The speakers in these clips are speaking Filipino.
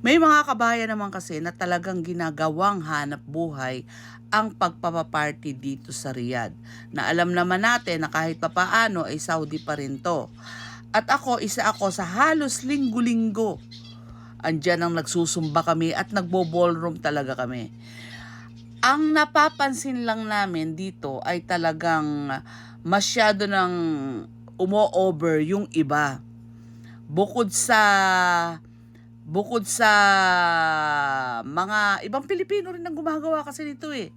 May mga kabayan naman kasi na talagang ginagawang hanap buhay ang pagpapaparty dito sa Riyadh. Na alam naman natin na kahit papaano ay Saudi pa rin to. At ako, isa ako sa halos linggo-linggo. Andyan ang nagsusumba kami at nagbo-ballroom talaga kami. Ang napapansin lang namin dito ay talagang masyado ng umo-over yung iba. Bukod sa bukod sa mga ibang Pilipino rin ang gumagawa kasi nito eh.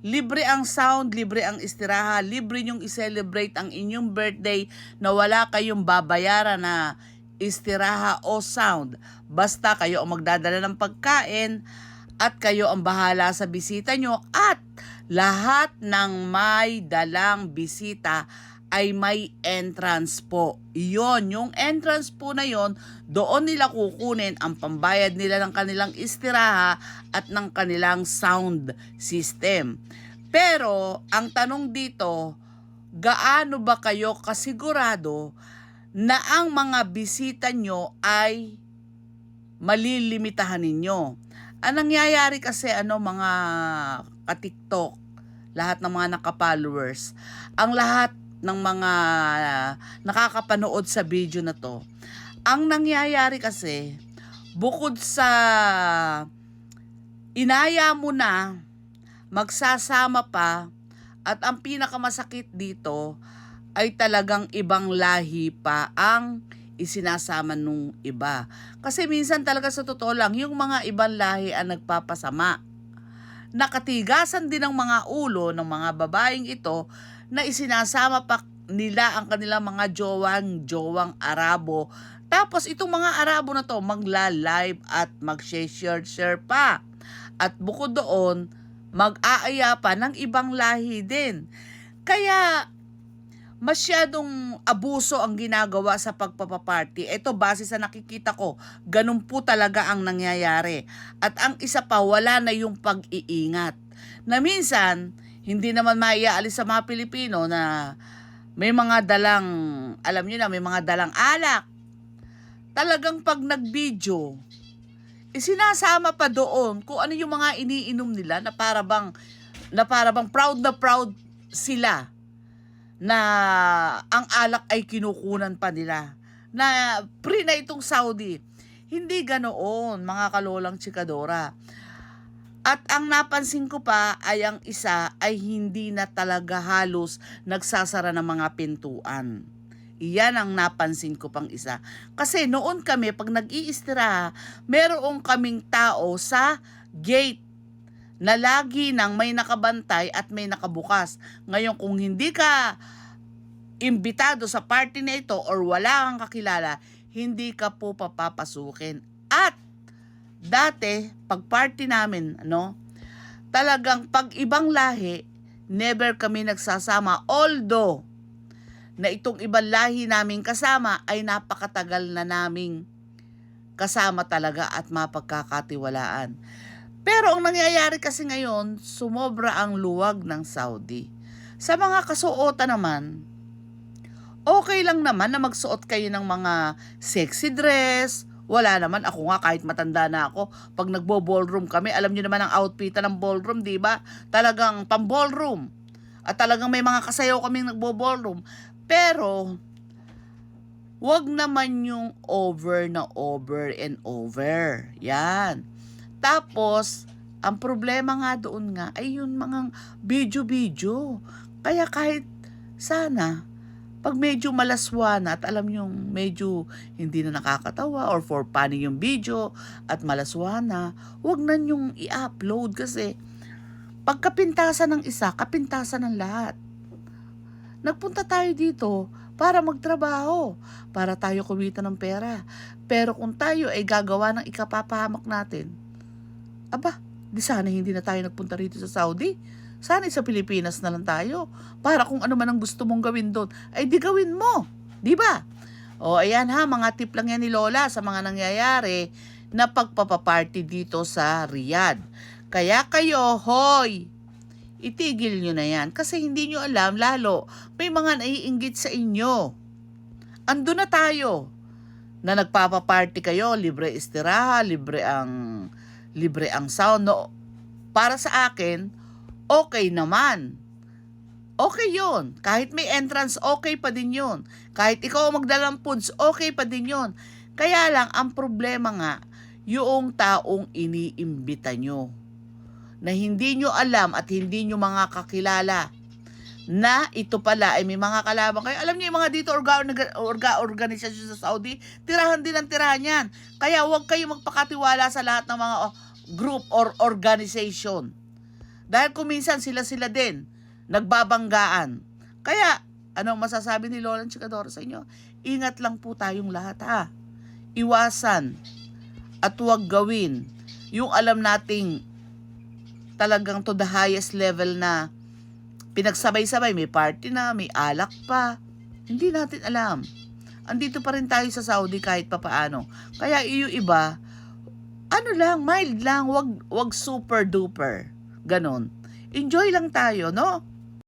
Libre ang sound, libre ang istiraha, libre nyong i-celebrate ang inyong birthday na wala kayong babayaran na istiraha o sound. Basta kayo ang magdadala ng pagkain at kayo ang bahala sa bisita nyo at lahat ng may dalang bisita ay may entrance po. Iyon, yung entrance po na yon, doon nila kukunin ang pambayad nila ng kanilang istiraha at ng kanilang sound system. Pero, ang tanong dito, gaano ba kayo kasigurado na ang mga bisita nyo ay malilimitahan ninyo? Ang nangyayari kasi ano mga ka-TikTok, lahat ng mga naka-followers, ang lahat ng mga nakakapanood sa video na to, ang nangyayari kasi, bukod sa inaya mo na, magsasama pa, at ang pinakamasakit dito ay talagang ibang lahi pa ang isinasama nung iba. Kasi minsan talaga sa totoo lang, yung mga ibang lahi ang nagpapasama. Nakatigasan din ng mga ulo ng mga babaeng ito na isinasama pa nila ang kanilang mga jowang, jowang Arabo. Tapos itong mga Arabo na to magla-live at mag-share-share pa. At bukod doon, mag-aaya pa ng ibang lahi din. Kaya masyadong abuso ang ginagawa sa pagpapaparty. Ito base sa nakikita ko, ganun po talaga ang nangyayari. At ang isa pa, wala na yung pag-iingat. Na minsan, hindi naman maiaalis sa mga Pilipino na may mga dalang, alam niyo na, may mga dalang alak. Talagang pag nag-video, isinasama pa doon kung ano yung mga iniinom nila na para bang, na para bang proud na proud sila na ang alak ay kinukunan pa nila. Na pre na itong Saudi. Hindi ganoon, mga kalolang chikadora. At ang napansin ko pa ay ang isa ay hindi na talaga halos nagsasara ng mga pintuan. Iyan ang napansin ko pang isa. Kasi noon kami, pag nag-iistira, meron kaming tao sa gate na lagi nang may nakabantay at may nakabukas. Ngayon, kung hindi ka imbitado sa party na ito or wala kang kakilala, hindi ka po papapasukin. At dati, pag party namin, ano, talagang pag ibang lahi, never kami nagsasama. Although, na itong ibang lahi namin kasama ay napakatagal na naming kasama talaga at mapagkakatiwalaan. Pero ang nangyayari kasi ngayon, sumobra ang luwag ng Saudi. Sa mga kasuotan naman, okay lang naman na magsuot kayo ng mga sexy dress. Wala naman, ako nga kahit matanda na ako, pag nagbo-ballroom kami, alam niyo naman ang outfit ng ballroom, di ba? Talagang pang-ballroom. At talagang may mga kasayaw kaming nagbo-ballroom. Pero, wag naman yung over na over and over. Yan. Tapos, ang problema nga doon nga ay yung mga video-video. Kaya kahit sana, pag medyo malaswana at alam yung medyo hindi na nakakatawa or for funny yung video at malaswana, wag na yung i-upload kasi pagkapintasan ng isa, kapintasan ng lahat. Nagpunta tayo dito para magtrabaho, para tayo kumita ng pera. Pero kung tayo ay gagawa ng ikapapahamak natin, aba, di sana hindi na tayo nagpunta rito sa Saudi. Sana sa Pilipinas na lang tayo. Para kung ano man ang gusto mong gawin doon, ay di gawin mo. Di ba? O ayan ha, mga tip lang yan ni Lola sa mga nangyayari na pagpapaparty dito sa Riyadh. Kaya kayo, hoy, itigil nyo na yan. Kasi hindi nyo alam, lalo, may mga naiinggit sa inyo. Ando na tayo. na nagpapa-party kayo, libre istiraha, libre ang libre ang sound. No, para sa akin, okay naman. Okay yun. Kahit may entrance, okay pa din yun. Kahit ikaw ang magdalang foods, okay pa din yun. Kaya lang, ang problema nga, yung taong iniimbita nyo na hindi nyo alam at hindi nyo mga kakilala na ito pala ay may mga kalaban kayo. Alam niyo yung mga dito orga, orga organisasyon sa Saudi, tirahan din ang tirahan yan. Kaya huwag kayo magpakatiwala sa lahat ng mga oh, group or organization. Dahil kuminsan sila-sila din nagbabanggaan. Kaya, anong masasabi ni Lola Chikadora sa inyo? Ingat lang po tayong lahat ha. Iwasan at huwag gawin yung alam nating talagang to the highest level na pinagsabay-sabay, may party na, may alak pa. Hindi natin alam. Andito pa rin tayo sa Saudi kahit papaano. Kaya yung iba, ano lang, mild lang, wag, wag super duper. Ganon. Enjoy lang tayo, no?